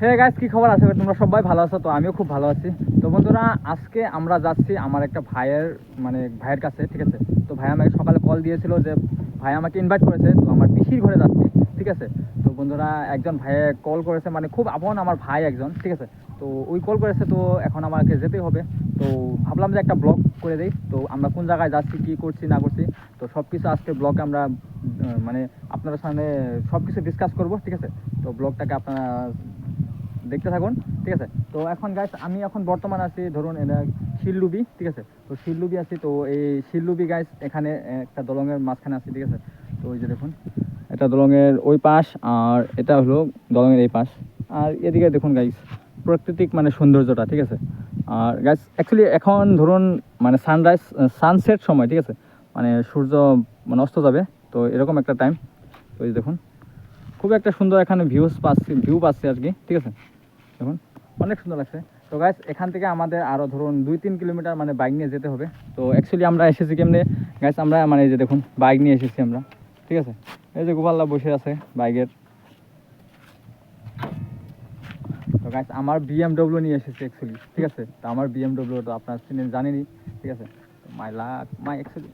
Hey guys কি খবর? আছে তোমরা সবাই ভালো আছো, তো আমিও খুব ভালো আছি। তো বন্ধুরা, আজকে আমরা যাচ্ছি আমার একটা ভাইয়ের মানে ভাইয়ের কাছে, ঠিক আছে? তো ভাই আমাকে সকালে কল দিয়েছিল যে ভাই আমাকে ইনভাইট করেছে, তো আমার পিসির ঘরে যাচ্ছি, ঠিক আছে? তো বন্ধুরা, একজন ভাইয়ে কল করেছে মানে খুব আপন আমার ভাই একজন, ঠিক আছে? তো ওই কল করেছে, তো এখন আমাকে যেতেই হবে। তো ভাবলাম যে একটা ব্লগ করে দিই, তো আমরা কোন জায়গায় যাচ্ছি, কি করছি, না করছি, তো সব কিছু আজকে ব্লগে আমরা মানে আপনাদের সামনে সব কিছু ডিসকাস করব, ঠিক আছে? তো ব্লগটাকে আপনারা দেখতে থাকুন, ঠিক আছে? তো এখন গাইস আমি এখন বর্তমান আছি, ধরুন এটা শিলডুবি, ঠিক আছে? তো শিললুবি আছি, তো এই শিললুবি গাইস এখানে একটা দলঙের মাঝখানে আছি, ঠিক আছে? তো ওই যে দেখুন, এটা দলঙের ওই পাশ, আর এটা হলো দলঙের এই পাশ। আর এদিকে দেখুন গাইস প্রাকৃতিক মানে সৌন্দর্যটা, ঠিক আছে? আর গাইস অ্যাকচুয়ালি এখন ধরুন মানে সানরাইজ সানসেট সময়, ঠিক আছে? মানে সূর্য মানে অস্ত যাবে, তো এরকম একটা টাইম তো দেখুন, খুব একটা সুন্দর এখানে ভিউজ পাচ্ছি ভিউ পাচ্ছি আর কি, ঠিক আছে? দেখুন, অনেক সুন্দর লাগছে। তো গাইস এখান থেকে আমাদের আরও ধরুন দুই তিন কিলোমিটার মানে বাইক নিয়ে যেতে হবে। তো অ্যাকচুয়ালি আমরা এসেছি কেমনে? গাইস আমরা মানে এই যে দেখুন বাইক নিয়ে এসেছি আমরা। ঠিক আছে? এই যে গোপাল্লা বসে আছে বাইকের তো গাইস আমার বিএমডব্লিউ নিয়ে এসেছি অ্যাকচুয়ালি ঠিক আছে? তো আমার বিএমডব্লিউ তো আপনার চিনেন, জানেনই। ঠিক আছে? My luck my actually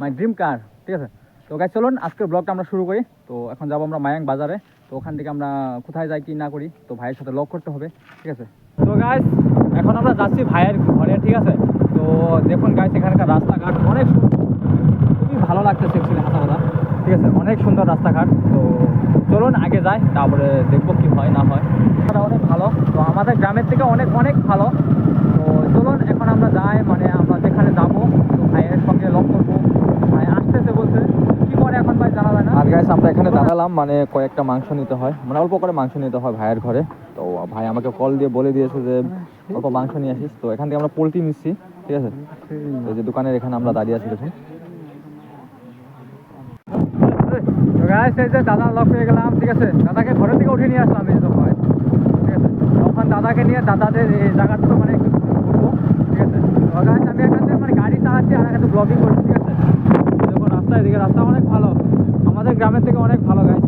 my dream car ঠিক আছে? তো গাইস চলুন, আজকের ব্লগটা আমরা শুরু করি। তো এখন যাব আমরা মায়াং বাজারে। তো ওখান থেকে আমরা কোথায় যাই, কি না করি, তো ভাইয়ের সাথে লক করতে হবে, ঠিক আছে? তো গাইস এখন আমরা যাচ্ছি ভাইয়ের ঘরে, ঠিক আছে? তো দেখুন গাইস এখানকার রাস্তাঘাট অনেক সুন্দর। খুবই ভালো লাগতেছে অ্যাকচুয়ালি হাতা ঠিক আছে? অনেক সুন্দর রাস্তাঘাট। তো চলুন, আগে যাই, তারপরে দেখব কি হয়, না হয়। অনেক ভালো। তো আমাদের গ্রামের থেকে অনেক অনেক ভালো। তো চলুন, এখন আমরা যাই মানে আমরা যেখানে যাব তো ভাইয়ের সঙ্গে লক করব ভাই আসতেছে বলছে কি করে এখন ভাই জানা যায় না আর গাইস আমরা এখানে দাঁড়ালাম মানে কয়েকটা মাংস নিতে হয়। মানে অল্প করে মাংস নিতে হয় ভাইয়ের ঘরে। তো ভাই আমাকে কল দিয়ে বলে দিয়েছে যে, অল্প মাংস নিয়ে আসিস। তো এখান থেকে আমরা পোলট্রি নিচ্ছি, ঠিক আছে? তো যে দোকানের এখানে আমরা দাঁড়িয়ে আছি, দেখুন। দাদা লক হয়ে গেলাম, ঠিক আছে? দাদাকে ঘরের থেকে উঠে নিয়ে আসলাম, এই যে ভয় ঠিক আছে? তখন দাদাকে নিয়ে দাদাদের এই জায়গাটা মানে একটু ঘুরবো, ঠিক আছে? তো গাইস আমি এখানে মানে গাড়ি চালাচ্ছি, আর এখানে ব্লগিং করছি, ঠিক আছে? দেখুন, রাস্তা এদিকে, রাস্তা অনেক ভালো। গ্রামের থেকে অনেক ভালো গাইস